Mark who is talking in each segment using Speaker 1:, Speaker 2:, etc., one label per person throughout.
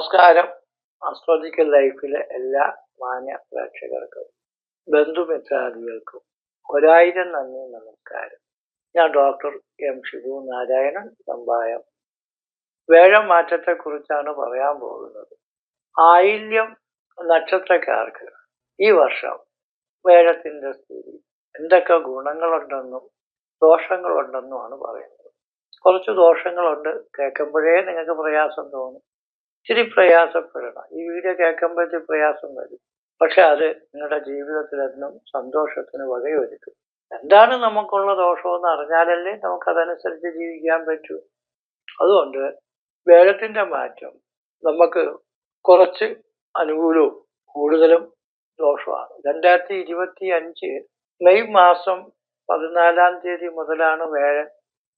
Speaker 1: നമസ്കാരം. ആസ്ട്രോളജിക്കൽ ലൈഫിലെ എല്ലാ മാന്യ പ്രേക്ഷകർക്കും ബന്ധുമിത്രാദികൾക്കും ഒരായിരം നന്ദി നമസ്കാരം. ഞാൻ ഡോക്ടർ എം ഷിബു നാരായണൻ സമ്പായം വേഴം മാറ്റത്തെക്കുറിച്ചാണ് പറയാൻ പോകുന്നത്. ആയില്യം നക്ഷത്രക്കാർക്ക് ഈ വർഷം വേഴത്തിന്റെ സ്ഥിതി എന്തൊക്കെ ഗുണങ്ങളുണ്ടെന്നും ദോഷങ്ങളുണ്ടെന്നുമാണ് പറയുന്നത്. കുറച്ച് ദോഷങ്ങളുണ്ട്. കേൾക്കുമ്പോഴേ നിങ്ങൾക്ക് പ്രയാസം തോന്നും. ഇച്ചിരി പ്രയാസപ്പെടണം. ഈ വീഡിയോ കേൾക്കുമ്പോഴത്തെ പ്രയാസം വരും. പക്ഷെ അത് നിങ്ങളുടെ ജീവിതത്തിലെന്നും സന്തോഷത്തിന് വകയൊരുക്കും. എന്താണ് നമുക്കുള്ള ദോഷമെന്ന് അറിഞ്ഞാലല്ലേ നമുക്കതനുസരിച്ച് ജീവിക്കാൻ പറ്റൂ. അതുകൊണ്ട് വേഗത്തിന്റെ മാറ്റം നമുക്ക് കുറച്ച് അനുകൂലവും കൂടുതലും ദോഷമാണ്. രണ്ടായിരത്തി ഇരുപത്തി അഞ്ച് മെയ് മാസം പതിനാലാം തീയതി മുതലാണ് വേഴൻ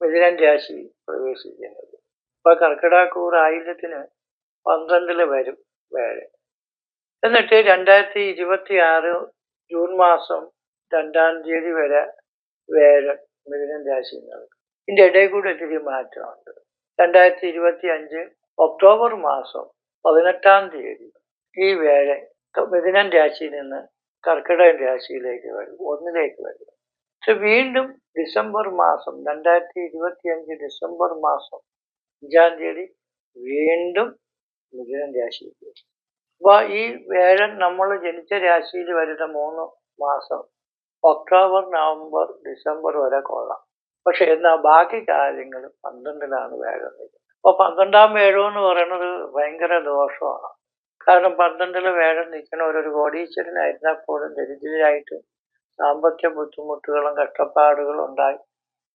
Speaker 1: മിഥുനൻ രാശി പ്രവേശിക്കുന്നത്. ഇപ്പൊ കർക്കിടകൂർ ആയില്യത്തിന് പന്ത്രണ്ടിൽ വരും വേഴ എന്നിട്ട് രണ്ടായിരത്തി ഇരുപത്തി ആറ് ജൂൺ മാസം രണ്ടാം തീയതി വരെ വേഴ മിഥുനം രാശി നടക്കും. ഇതിന്റെ ഇടയിൽ കൂടെ ഇത്തിരി മാറ്റമുണ്ട്. രണ്ടായിരത്തി ഇരുപത്തി അഞ്ച് ഒക്ടോബർ മാസം പതിനെട്ടാം തീയതി ഈ വേഴ മിഥുനം രാശിയിൽ നിന്ന് കർക്കിടക രാശിയിലേക്ക് വരും ഒന്നിലേക്ക് വരും. പക്ഷെ വീണ്ടും ഡിസംബർ മാസം രണ്ടായിരത്തി ഇരുപത്തി അഞ്ച് ഡിസംബർ മാസം അഞ്ചാം തീയതി വീണ്ടും മിഥുനൻ രാശിയിൽ അപ്പൊ ഈ വേഴൻ നമ്മൾ ജനിച്ച രാശിയിൽ വരുന്ന മൂന്ന് മാസം ഒക്ടോബർ നവംബർ ഡിസംബർ വരെ കൊള്ളാം. പക്ഷെ എന്നാൽ ബാക്കി കാര്യങ്ങൾ പന്ത്രണ്ടിലാണ് വേഴം നിൽക്കുന്നത് അപ്പൊ പന്ത്രണ്ടാം വേഴം എന്ന് പറയുന്നത് ഭയങ്കര ദോഷമാണ്. കാരണം പന്ത്രണ്ടിൽ വേഴം ഒരു കോടീശ്വരനായിരുന്നാൽ പോലും ദരിദ്രരായിട്ട് സാമ്പത്തിക ബുദ്ധിമുട്ടുകളും കഷ്ടപ്പാടുകളും ഉണ്ടായി.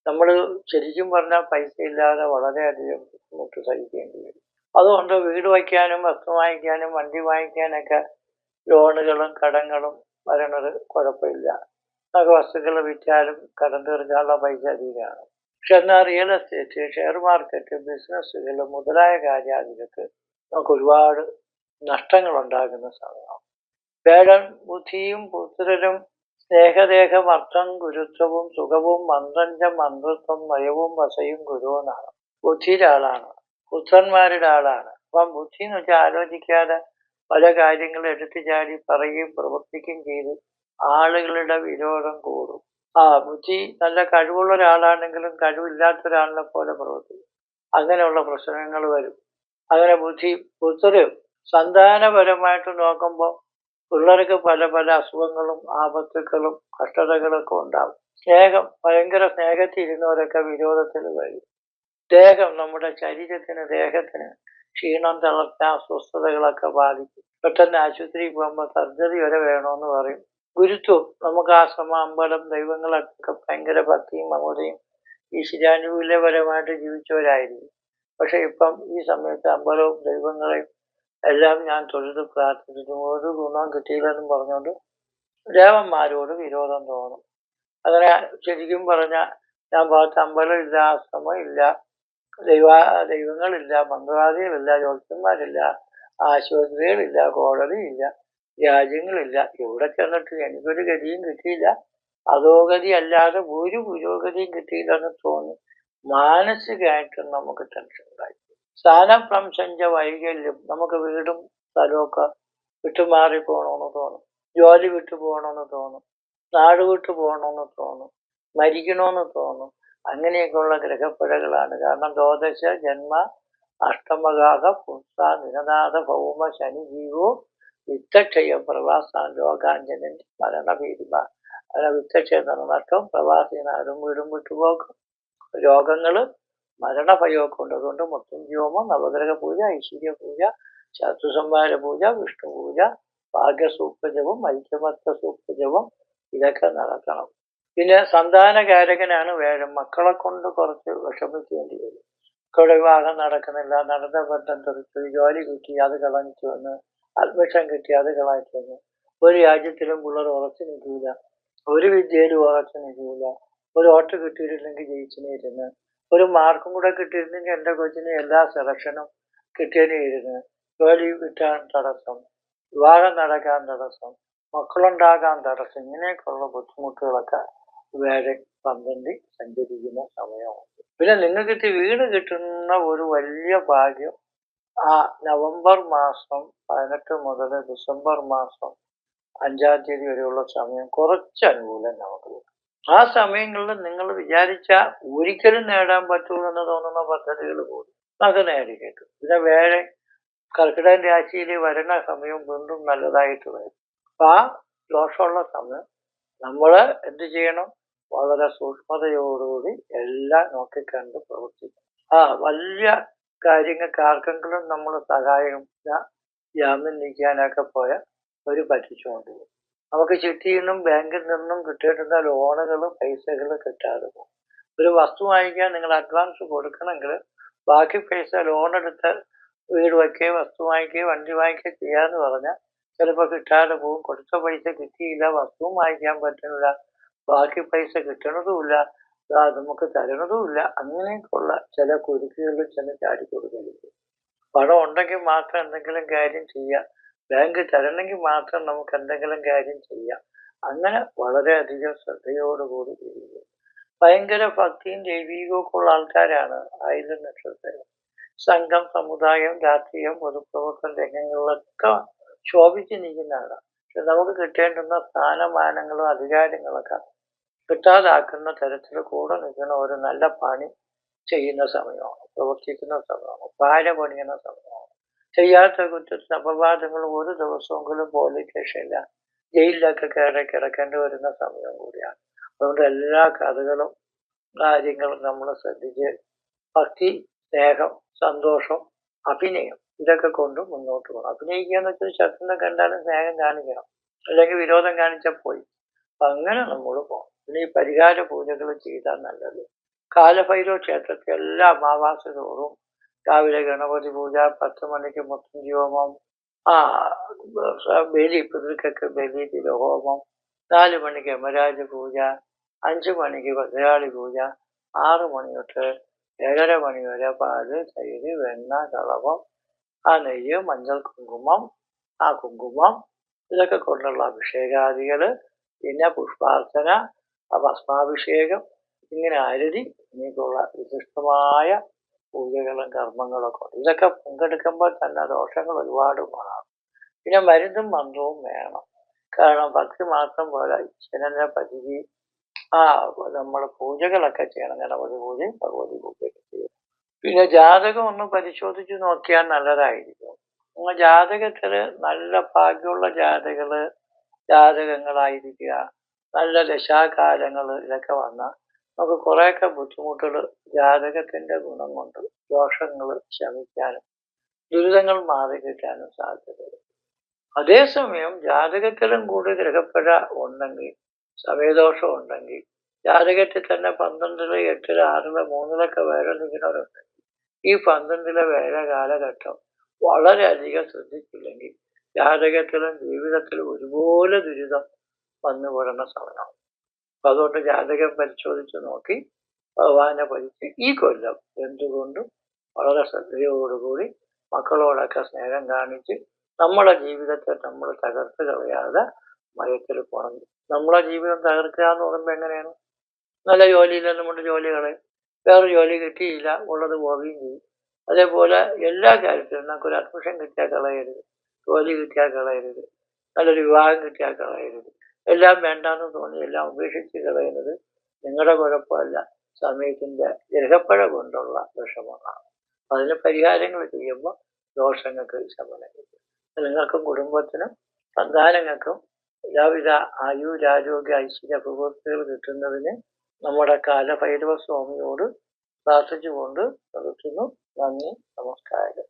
Speaker 1: നമ്മൾ ശരിക്കും പറഞ്ഞാൽ പൈസ ഇല്ലാതെ വളരെയധികം ബുദ്ധിമുട്ട് സഹിക്കേണ്ടി വരും. അതുകൊണ്ട് വീട് വയ്ക്കാനും വസ്തു വാങ്ങിക്കാനും വണ്ടി വാങ്ങിക്കാനൊക്കെ ലോണുകളും കടങ്ങളും വരണത് കുഴപ്പമില്ല. നമുക്ക് വസ്തുക്കൾ വിറ്റാലും കടം തീർക്കാനുള്ള പൈസ അധികമാണ്. പക്ഷെ എന്നാൽ റിയൽ എസ്റ്റേറ്റ് ഷെയർ മാർക്കറ്റ് ബിസിനസ്സുകൾ മുതലായ കാര്യാദികൾക്ക് നമുക്ക് ഒരുപാട് നഷ്ടങ്ങൾ ഉണ്ടാകുന്ന സമയമാണ്. വേടൻ ബുദ്ധിയും പുത്രരും സ്നേഹദേഹം അർത്ഥം ഗുരുത്വവും സുഖവും മന്ത്രം മന്ത്രത്വം മയവും വസയും ഗുരുവെന്നാണ് ബുദ്ധിയിലാളാണ്. പുത്രന്മാരുടെ ആളാണ്. അപ്പം ബുദ്ധി എന്ന് വെച്ചാൽ ആലോചിക്കാതെ പല കാര്യങ്ങളും എടുത്തു ചാടി പറയുകയും പ്രവർത്തിക്കുകയും ചെയ്ത് ആളുകളുടെ വിരോധം കൂടും. ആ ബുദ്ധി നല്ല കഴിവുള്ള ഒരാളാണെങ്കിലും കഴിവില്ലാത്ത ഒരാളിനെ പോലെ പ്രവർത്തിക്കും. അങ്ങനെയുള്ള പ്രശ്നങ്ങൾ വരും. അങ്ങനെ ബുദ്ധി പുത്രര് സന്താനപരമായിട്ട് നോക്കുമ്പോൾ പിള്ളേർക്ക് പല പല അസുഖങ്ങളും ആപത്തുക്കളും കഷ്ടതകളൊക്കെ ഉണ്ടാവും. സ്നേഹം ഭയങ്കര സ്നേഹത്തിൽ ഇരുന്നവരൊക്കെ വിരോധത്തിൽ വരും. ദേഹം നമ്മുടെ ശരീരത്തിന് ദേഹത്തിന് ക്ഷീണം തളർച്ച അസ്വസ്ഥതകളൊക്കെ ബാധിക്കും. പെട്ടെന്ന് ആശുപത്രി പോകുമ്പോൾ സർജറി വരെ വേണമെന്ന് പറയും. ഗുരുത്വം നമുക്ക് ആശ്രമ അമ്പലം ദൈവങ്ങളൊക്കെ ഭയങ്കര ഭക്തിയും മമതയും ഈശ്വരാനുകൂല്യപരമായിട്ട് ജീവിച്ചവരായിരുന്നു പക്ഷെ ഇപ്പം ഈ സമയത്ത് അമ്പലവും ദൈവങ്ങളെയും എല്ലാം ഞാൻ തൊഴുത് പ്രാർത്ഥിച്ചിട്ട് ഒരു ഗുണം കിട്ടിയില്ലെന്നും പറഞ്ഞുകൊണ്ട് ദേവന്മാരോട് വിരോധം തോന്നും. അങ്ങനെ ശരിക്കും പറഞ്ഞാൽ ഞാൻ ഭാഗത്ത് അമ്പലം ഇല്ല ആശ്രമം ഇല്ല ദൈവ ദൈവങ്ങളില്ല മന്ത്രവാദികളില്ല ജ്യോതിഷന്മാരില്ല ആശുപത്രികളില്ല കോടതിയില്ല രാജ്യങ്ങളില്ല. ഇവിടെ ചെന്നിട്ട് എനിക്കൊരു ഗതിയും കിട്ടിയില്ല. അധോഗതി അല്ലാതെ ഒരു പുരോഗതിയും കിട്ടിയില്ലെന്ന് തോന്നി. മാനസികമായിട്ട് നമുക്ക് ടെൻഷൻ ഉണ്ടായി. സ്ഥാനപ്രംശഞ്ച വൈകല്യം. നമുക്ക് വീടും സ്ഥലമൊക്കെ വിട്ടുമാറി പോകണമെന്ന് തോന്നും. ജോലി വിട്ടു പോകണമെന്ന് തോന്നും. നാട് വിട്ടു പോകണമെന്ന് തോന്നും. മരിക്കണമെന്ന് തോന്നും. അങ്ങനെയൊക്കെയുള്ള ഗ്രഹപ്പിഴകളാണ്. കാരണം ദ്വാദശ ജന്മ അഷ്ടമഗാഹ പുംസ നിരനാഥ ഭൗമ ശനി ജീവോ വിത്തക്ഷയ പ്രവാസാൻ രോഗാഞ്ജനൻ മരണഭീതിമ. അങ്ങനെ വിത്തക്ഷയ നഷ്ടം പ്രവാസി അരും വീടും വിട്ടുപോക്കും രോഗങ്ങൾ മരണഭയമൊക്കെ ഉണ്ട് അതുകൊണ്ട് മൃത്യുഞ്ജോമം നവഗ്രഹ പൂജ ഐശ്വര്യ പൂജ ശത്രുസംഹാര പൂജ വിഷ്ണു പൂജ ഭാഗ്യസൂക്തജപം ഐക്യമത്വ സൂക്തജപം ഇതൊക്കെ നടക്കണം. പിന്നെ സന്താനകാരകനാണ് വേഴം മക്കളെ കൊണ്ട് കുറച്ച് വിഷമിക്കേണ്ടി വരും. മക്കളുടെ വിവാഹം നടക്കുന്നില്ല. നടന്ന ബന്ധം തെറിച്ചു. ജോലി കിട്ടി അത് കളഞ്ഞിട്ട് വന്ന്. അഡ്മിഷൻ കിട്ടി അത് കളഞ്ഞിട്ട് വന്ന്. ഒരു രാജ്യത്തിലും പിള്ളേർ ഉറച്ചു നിൽക്കില്ല ഒരു വിദ്യയിലും ഉറച്ചു നിൽക്കില്ല ഒരു ഓട്ട് കിട്ടിയിട്ടില്ലെങ്കിൽ ജയിച്ചിനിരുന്ന് ഒരു മാർക്കും കൂടെ കിട്ടിയിരുന്നെങ്കിൽ എന്റെ കൊച്ചിന് എല്ലാ സെലക്ഷനും കിട്ടിയതിനിരുന്ന് ജോലി കിട്ടാൻ തടസ്സം. വിവാഹം നടക്കാൻ തടസ്സം. മക്കളുണ്ടാകാൻ തടസ്സം. ഇങ്ങനെയൊക്കെയുള്ള ബുദ്ധിമുട്ടുകളൊക്കെ വേറെ പന്ത്രണ്ട് സഞ്ചരിക്കുന്ന സമയമാണ് പിന്നെ നിങ്ങൾക്ക് വീട് കിട്ടുന്ന ഒരു വലിയ ഭാഗ്യം ആ നവംബർ മാസം പതിനെട്ട് മുതൽ ഡിസംബർ മാസം അഞ്ചാം തീയതി വരെയുള്ള സമയം കുറച്ച് അനുകൂലം നമുക്ക് കിട്ടും. ആ സമയങ്ങളിൽ നിങ്ങൾ വിചാരിച്ച ഒരിക്കലും നേടാൻ പറ്റൂലെന്ന് തോന്നുന്ന പദ്ധതികൾ പോലും അത് നേടി കിട്ടും. പിന്നെ വേറെ കർക്കിടക രാശിയിൽ വരണ സമയം വീണ്ടും നല്ലതായിട്ട് വരും. അപ്പൊ ആ ദോഷമുള്ള സമയം നമ്മൾ എന്ത് ചെയ്യണം? വളരെ സൂക്ഷ്മതയോടുകൂടി എല്ലാം നോക്കിക്കണ്ട് പ്രവർത്തിക്കണം ആ വലിയ കാര്യങ്ങൾക്ക് ആർക്കെങ്കിലും നമ്മൾ സഹായം ജാമ്യം നീക്കാനൊക്കെ പോയ ഒരു പറ്റിച്ചുകൊണ്ട് പോകും. നമുക്ക് ചിട്ടിയിൽ നിന്നും ബാങ്കിൽ നിന്നും കിട്ടിയിട്ടുള്ള ലോണുകൾ പൈസകൾ കിട്ടാതെ പോകും. ഒരു വസ്തു വാങ്ങിക്കാൻ നിങ്ങൾ അഡ്വാൻസ് കൊടുക്കണമെങ്കിൽ ബാക്കി പൈസ ലോൺ എടുത്ത് വീട് വയ്ക്കുകയോ വസ്തു വാങ്ങിക്കുകയോ വണ്ടി വാങ്ങിക്കുകയോ ചെയ്യാന്ന് പറഞ്ഞാൽ ചിലപ്പോൾ കിട്ടാതെ പോകും. കൊടുത്ത പൈസ കിട്ടിയില്ല. വസ്തുവും വാങ്ങിക്കാൻ പറ്റുന്നില്ല. ബാക്കി പൈസ കിട്ടണതുമില്ല. നമുക്ക് തരണതുമില്ല. അങ്ങനെയൊക്കെയുള്ള ചില കുരുക്കുകളിൽ ചില ചാടിക്കൊടുക്കലുണ്ട് പണം ഉണ്ടെങ്കിൽ മാത്രം എന്തെങ്കിലും കാര്യം ചെയ്യാം. ബാങ്ക് തരണമെങ്കിൽ മാത്രം നമുക്ക് എന്തെങ്കിലും കാര്യം ചെയ്യാം. അങ്ങനെ വളരെയധികം ശ്രദ്ധയോടുകൂടി ചെയ്യുക ഭയങ്കര ഭക്തിയും ദൈവീകവും ഉള്ള ആൾക്കാരാണ്. ആയിരം നക്ഷത്രം സംഘം സമുദായം രാഷ്ട്രീയം പൊതുപ്രവർത്തന രംഗങ്ങളിലൊക്കെ ശോഭിച്ച് നിൽക്കുന്നതാണ് പക്ഷെ നമുക്ക് കിട്ടേണ്ടുന്ന സ്ഥാനമാനങ്ങളും അധികാരങ്ങളൊക്കെ കിട്ടാതാക്കുന്ന തരത്തിൽ കൂടെ നിൽക്കുന്ന ഒരു നല്ല പണി ചെയ്യുന്ന സമയമാണ് പ്രവർത്തിക്കുന്ന സമയമാണ് ഭാര്യ പണിയുന്ന സമയമാണ്. ചെയ്യാത്ത കുറ്റത്തിന് അപവാദങ്ങൾ ഒരു ദിവസമെങ്കിലും പോലീസ് സ്റ്റേഷനില്ല ജയിലിലൊക്കെ കയറി കിടക്കേണ്ടി വരുന്ന സമയം കൂടിയാണ്. അതുകൊണ്ട് എല്ലാ കഥകളും കാര്യങ്ങളും നമ്മൾ ശ്രദ്ധിച്ച് ഭക്തി സ്നേഹം സന്തോഷം അഭിനയം ഇതൊക്കെ കൊണ്ട് മുന്നോട്ട് പോകണം അഭിനയിക്കുക എന്ന് വെച്ചാൽ ശത്രുനെ കണ്ടാലും സ്നേഹം കാണിക്കണം. അല്ലെങ്കിൽ വിരോധം കാണിച്ചാൽ പോയി. അങ്ങനെ നമ്മൾ പോകണം പിന്നെ ഈ പരിഹാര പൂജകൾ ചെയ്താൽ നല്ലത്. കാലഭൈരവ ക്ഷേത്രത്തിൽ എല്ലാ അമാവാസ തോറും രാവിലെ ഗണപതി പൂജ പത്ത് മണിക്ക് മുത്തഞ്ചി ഹോമം ആ ബലി പിതൃക്കൊക്കെ ബലി തിരഹോമം നാല് മണിക്ക് യമരാജ പൂജ അഞ്ച് മണിക്ക് ഭദ്രാളി പൂജ ആറ് മണി തൊട്ട് ഏഴര മണി വരെ പാൽ തൈര് വെണ്ണ കളവം ആ നെയ്യ് മഞ്ഞൾ കുങ്കുമം ആ കുങ്കുമം ഇതൊക്കെ കൊണ്ടുള്ള അഭിഷേകാദികൾ പിന്നെ പുഷ്പാർച്ചന ഭസ്മാഭിഷേകം ഇങ്ങനെ അരുതി ഇങ്ങനെയൊക്കെയുള്ള വിശിഷ്ടമായ പൂജകളും കർമ്മങ്ങളൊക്കെ ഉണ്ട്. ഇതൊക്കെ പങ്കെടുക്കുമ്പോൾ തന്നെ ദോഷങ്ങൾ ഒരുപാട് മാറും പിന്നെ മരുന്നും മന്ത്രവും വേണം. കാരണം ഭക്തി മാത്രം പോലെ ഈശ്വരനെ പതിവി ആ നമ്മൾ പൂജകളൊക്കെ ചെയ്യണം. ഗണപതി പൂജയും ഭഗവതി പൂജയൊക്കെ ചെയ്യണം. പിന്നെ ജാതകം ഒന്ന് പരിശോധിച്ച് നോക്കിയാൽ നല്ലതായിരിക്കും. ജാതകത്തിൽ നല്ല ഭാഗ്യമുള്ള ജാതകൾ ജാതകങ്ങളായിരിക്കുക നല്ല ദശാകാലങ്ങൾ ഇതൊക്കെ വന്നാൽ നമുക്ക് കുറേയൊക്കെ ബുദ്ധിമുട്ടുകൾ ജാതകത്തിന്റെ ഗുണം കൊണ്ട് ദോഷങ്ങൾ ശമിക്കാനും ദുരിതങ്ങൾ മാറി കിട്ടാനും സാധ്യതയുണ്ട്. അതേസമയം ജാതകത്തിലും കൂടി ഗ്രഹപ്പഴ ഉണ്ടെങ്കിൽ സമയദോഷം ഉണ്ടെങ്കിൽ ജാതകത്തിൽ തന്നെ പന്ത്രണ്ടിൽ എട്ടിൽ ആറിൽ മൂന്നിലൊക്കെ വേറെ നിൽക്കുന്നവരുണ്ട് ഈ പന്ത്രണ്ടിലെ വേറെ കാലഘട്ടം വളരെയധികം ശ്രദ്ധിച്ചില്ലെങ്കിൽ ജാതകത്തിലും ജീവിതത്തിലും ഒരുപോലെ ദുരിതം വന്നു പെടുന്ന സമയമാണ്. അപ്പൊ അതുകൊണ്ട് ജാതകം പരിശോധിച്ച് നോക്കി ഭഗവാനെ പഠിച്ച് ഈ കൊല്ലം എന്തുകൊണ്ടും വളരെ ശ്രദ്ധയോടുകൂടി മക്കളോടൊക്കെ സ്നേഹം കാണിച്ച് നമ്മുടെ ജീവിതത്തെ നമ്മൾ തകർത്ത് കളയാതെ മയത്തിൽ പോകണം. നമ്മളെ ജീവിതം തകർക്കുക എന്ന് പറയുമ്പോൾ എങ്ങനെയാണ്? നല്ല ജോലിയില്ലെന്നും കൊണ്ട് ജോലി കളയും. വേറെ ജോലി കിട്ടിയില്ല ഉള്ളത് പോവുകയും ചെയ്യും. അതേപോലെ എല്ലാ കാര്യത്തിലും നമുക്കൊരു അഡ്മിഷൻ കിട്ടിയാൽ കളയരുത്. ജോലി കിട്ടിയാൽ കളയരുത്. നല്ലൊരു വിവാഹം കിട്ടിയാൽ കളയരുത്. എല്ലാം വേണ്ടാന്ന് തോന്നി എല്ലാം ഉപേക്ഷിച്ച് കളയുന്നത് നിങ്ങളുടെ കുഴപ്പമല്ല. സമയത്തിന്റെ ഗ്രഹപ്പഴ കൊണ്ടുള്ള വിഷമങ്ങളാണ് അതിന് പരിഹാരങ്ങൾ ചെയ്യുമ്പോൾ ദോഷങ്ങൾക്ക് ശമനം കിട്ടും. നിങ്ങൾക്കും കുടുംബത്തിനും സന്താനങ്ങൾക്കും എല്ലാവിധ ആയുരാരോഗ്യ ഐശ്വര്യ പ്രവൃത്തികൾ കിട്ടുന്നതിന് നമ്മുടെ കാലഭൈരവ സ്വാമിയോട് പ്രാർത്ഥിച്ചുകൊണ്ട് നിർത്തുന്നു. നന്ദി നമസ്കാരം.